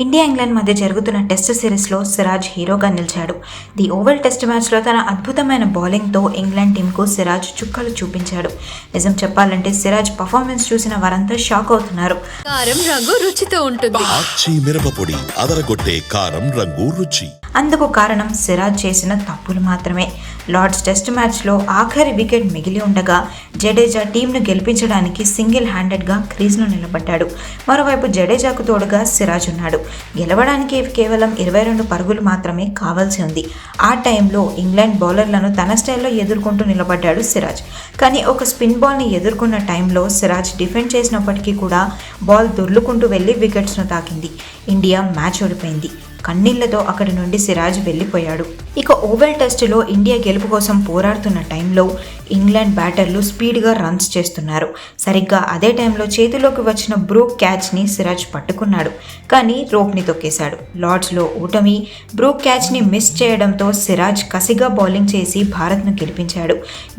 India England మధ్య జరుగుతున్న test సిరీస్లో సిరాజ్ హీరోగా నిలిచాడు. ది ఓవల్ టెస్ట్ మ్యాచ్లో తన అద్భుతమైన బౌలింగ్తో ఇంగ్లాండ్ టీంకు సిరాజ్ చుక్కలు చూపించాడు. నిజం చెప్పాలంటే సిరాజ్ పర్ఫార్మెన్స్ చూసిన వారంతా షాక్ అవుతున్నారు. కారం రంగు రుచితో ఉంటుంది. అదరగొట్టే కారం రంగు రుచి. అందుకు కారణం సిరాజ్ చేసిన తప్పులు మాత్రమే. లార్డ్స్ టెస్ట్ మ్యాచ్లో ఆఖరి వికెట్ మిగిలి ఉండగా జడేజా టీంను గెలిపించడానికి సింగిల్ హ్యాండెడ్గా క్రీజ్లో నిలబడ్డాడు. మరోవైపు జడేజాకు తోడుగా సిరాజ్ ఉన్నాడు. గెలవడానికి కేవలం ఇరవై రెండు పరుగులు మాత్రమే కావాల్సి ఉంది. ఆ టైంలో ఇంగ్లాండ్ బౌలర్లను తన స్టైల్లో ఎదుర్కొంటూ నిలబడ్డాడు సిరాజ్. కానీ ఒక స్పిన్ బాల్ని ఎదుర్కొన్న టైంలో సిరాజ్ డిఫెండ్ చేసినప్పటికీ కూడా బాల్ దొర్లుకుంటూ వెళ్ళి వికెట్స్ను తాకింది. ఇండియా మ్యాచ్ ఓడిపోయింది. కన్నీళ్ళతో అక్కడి నుండి సిరాజ్ వెళ్ళిపోయాడు. ఇక ఓవెల్ టెస్టులో ఇండియా గెలుపు కోసం పోరాడుతున్న టైంలో ఇంగ్లాండ్ బ్యాటర్లు స్పీడ్గా రన్స్ చేస్తున్నారు. సరిగ్గా అదే టైంలో చేతిలోకి వచ్చిన బ్రూక్ క్యాచ్ని సిరాజ్ పట్టుకున్నాడు. కానీ రోప్ని తొక్కేశాడు. లార్డ్స్లో ఓటమి బ్రూక్ క్యాచ్ని మిస్ చేయడంతో సిరాజ్ కసిగా బౌలింగ్ చేసి భారత్ను గెలిపించాడు.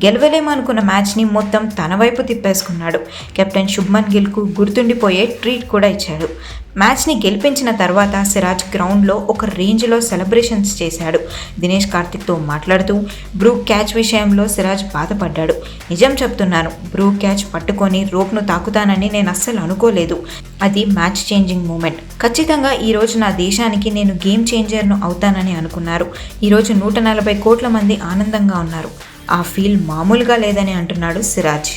గెలవలేమనుకున్న మ్యాచ్ని మొత్తం తన వైపు తిప్పేసుకున్నాడు. కెప్టెన్ శుభ్మన్ గిల్కు గుర్తుండిపోయే ట్రీట్ కూడా ఇచ్చాడు. మ్యాచ్ని గెలిపించిన తర్వాత సిరాజ్ గ్రౌండ్లో ఒక రేంజ్లో సెలబ్రేషన్స్ చేశాడు. దినేష్ కార్తిక్తో మాట్లాడుతూ బ్రూక్ క్యాచ్ విషయంలో సిరాజ్ పడ్డాడు. నిజం చెప్తున్నాను బ్రూ క్యాచ్ పట్టుకొని రోప్ను తాకుతానని నేను అస్సలు అనుకోలేదు. అది మ్యాచ్ చేంజింగ్ మూమెంట్. ఖచ్చితంగా ఈరోజు నా దేశానికి నేను గేమ్ చేంజర్ను అవుతానని అనుకున్నారు. ఈరోజు నూట నలభై కోట్ల మంది ఆనందంగా ఉన్నారు. ఆ ఫీల్ మామూలుగా లేదని అంటున్నాడు సిరాజ్.